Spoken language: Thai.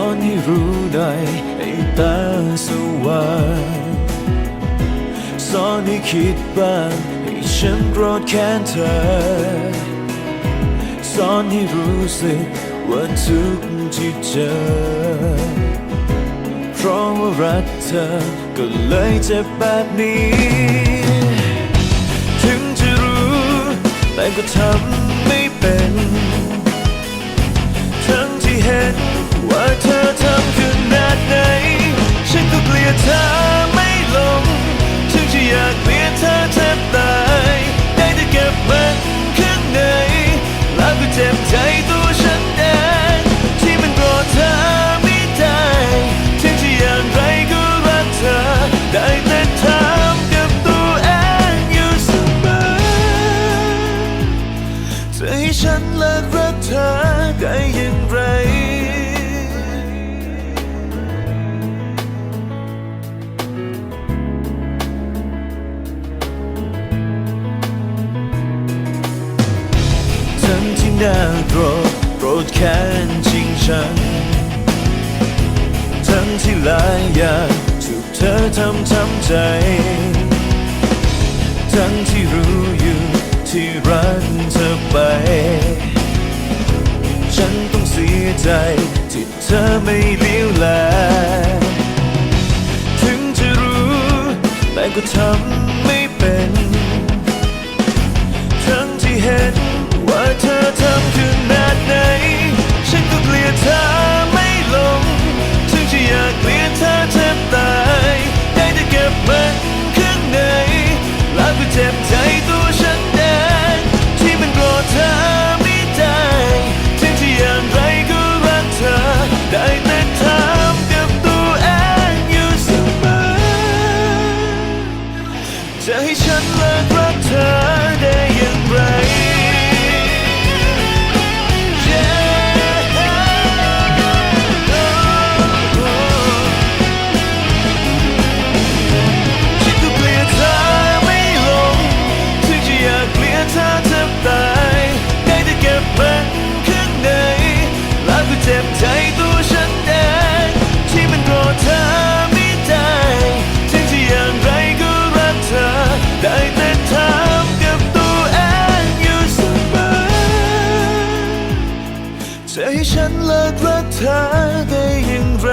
อนให้รู้ได้ให้ตาสว่างสอนให้คิดบ้างให้ฉันโกรธแค้นเธอ สอนให้รู้สึกว่าทุกที่เจอ เพราะว่ารักเธอก็เลยเจ็บแบบนี้ ถึงจะรู้แต่ก็ทำไม่เป็น น่าโกรธโกรธแค้นจริงชังทั้งที่หลายอย่างถูกเธอทำทำใจ ทั้งที่รู้อยู่ที่รักเธอไป ฉันต้องเสียใจที่เธอไม่เลี้ยวแลถึงจะรู้แต่ก็ทำ จะให้ฉันเลิกรักเธอได้อย่างไร ให้ฉันเลิกรักเธอได้อย่างไร